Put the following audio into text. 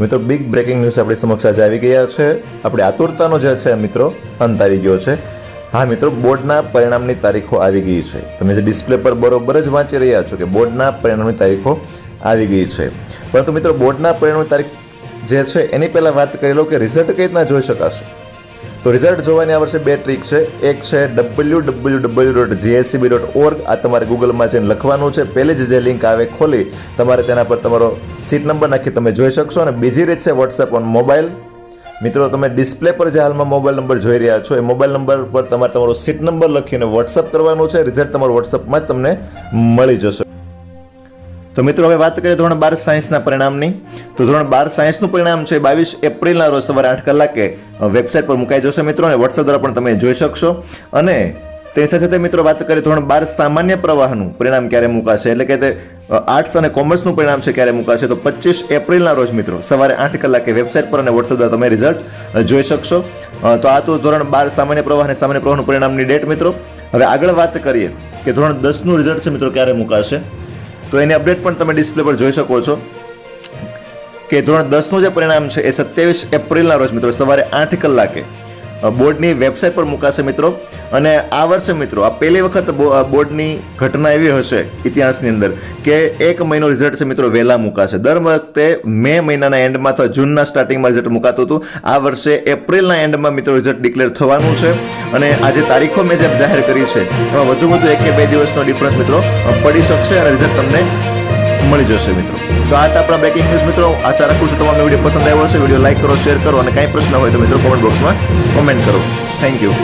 મિત્રો big breaking news આપણી સમક્ષ આજે આવી ગયા છે. આપણે આતુરતાનો જે છે, મિત્રો, અંત આવી ગયો છે. હા, મિત્રો, બોર્ડના પરિણામની તારીખો આવી ગઈ છે. તમે જે ડિસ્પ્લે પર બરોબર જ વાંચી રહ્યા છો કે બોર્ડના પરિણામની તારીખો આવી ગઈ છે. પરંતુ મિત્રો, બોર્ડના પરિણામની તારીખ જે છે, એની પહેલાં વાત કરી લો કે રિઝલ્ટ કઈ રીતના જોઈ શકાશે? તો રિઝલ્ટ જોવાની આ વર્ષે બે ટ્રીક છે. એક છે W W W dot GSCB dot org આ તમારે ગૂગલમાં જઈને લખવાનું છે. પહેલી જ જે લિંક આવે ખોલી. તમારે તેના પર તમારો સીટ નંબર નાખી તમે જોઈ શકશો. અને બીજી રીત છે વોટ્સએપ ઓન મોબાઈલ મિત્રો, તમે ડિસ્પ્લે પર જે હાલમાં મોબાઈલ નંબર જોઈ રહ્યા છો, એ મોબાઈલ નંબર પર તમારે તમારો સીટ નંબર લખીને વોટ્સઅપ કરવાનું છે. રિઝલ્ટ તમારો વોટ્સઅપમાં જ તમને મળી જશે. તો મિત્રો, હવે વાત કરીએ ધોરણ બાર સાયન્સના પરિણામની. તો ધોરણ બાર સાયન્સનું પરિણામ છે બાવીસ એપ્રિલના રોજ સવારે આઠ કલાકે વેબસાઇટ પર મુકાઈ જશે મિત્રો, અને વોટ્સએપ દ્વારા પણ તમે જોઈ શકશો. અને તેની સાથે સાથે મિત્રો, વાત કરીએ ધોરણ બાર સામાન્ય પ્રવાહનું પરિણામ ક્યારે મુકાશે? એટલે કે તે આર્ટ્સ અને કોમર્સનું પરિણામ છે ક્યારે મુકાશે? તો પચીસ એપ્રિલના રોજ મિત્રો, સવારે આઠ કલાકે વેબસાઇટ પર અને વોટ્સએપ દ્વારા તમે રિઝલ્ટ જોઈ શકશો. તો આ તો ધોરણ બાર સામાન્ય પ્રવાહ અને સામાન્ય પ્રવાહનું પરિણામની ડેટ મિત્રો. હવે આગળ વાત કરીએ કે ધોરણ દસનું રિઝલ્ટ છે મિત્રો, ક્યારે મુકાશે? તો એની અપડેટ પણ તમે ડિસ્પ્લે પર જોઈ શકો છો કે ધોરણ દસનું જે પરિણામ છે એ સત્યાવીસ એપ્રિલના રોજ મિત્રો સવારે આઠ કલાકે બોર્ડની વેબસાઇટ પર મુકાશે મિત્રો. અને આ વર્ષે મિત્રો, આ પહેલી વખત બોર્ડની ઘટના એવી હશે ઇતિહાસની અંદર કે એક મહિનો રિઝલ્ટ છે મિત્રો વહેલા મુકાશે. દર વખતે મે મહિનાના એન્ડમાં અથવા જૂનના સ્ટાર્ટિંગમાં રિઝલ્ટ મુકાતું હતું. આ વર્ષે એપ્રિલના એન્ડમાં મિત્રો રિઝલ્ટ ડિક્લેર થવાનું છે. અને આજે તારીખો મેં જે જાહેર કરી છે, એમાં વધુ વધુ એક કે બે દિવસનો ડિફરન્સ મિત્રો પડી શકશે અને રિઝલ્ટ તમને મળી જશે મિત્રો. તો આ હતા આપણા બ્રેકિંગ ન્યૂઝ મિત્રો. આશા રાખું છું તમારો વીડિયો પસંદ આવ્યો હશે. વીડિયો લાઈક કરો શેર કરો અને કાંઈ પ્રશ્ન હોય તો મિત્રો કોમેન્ટ બોક્સમાં કોમેન્ટ કરો. Thank you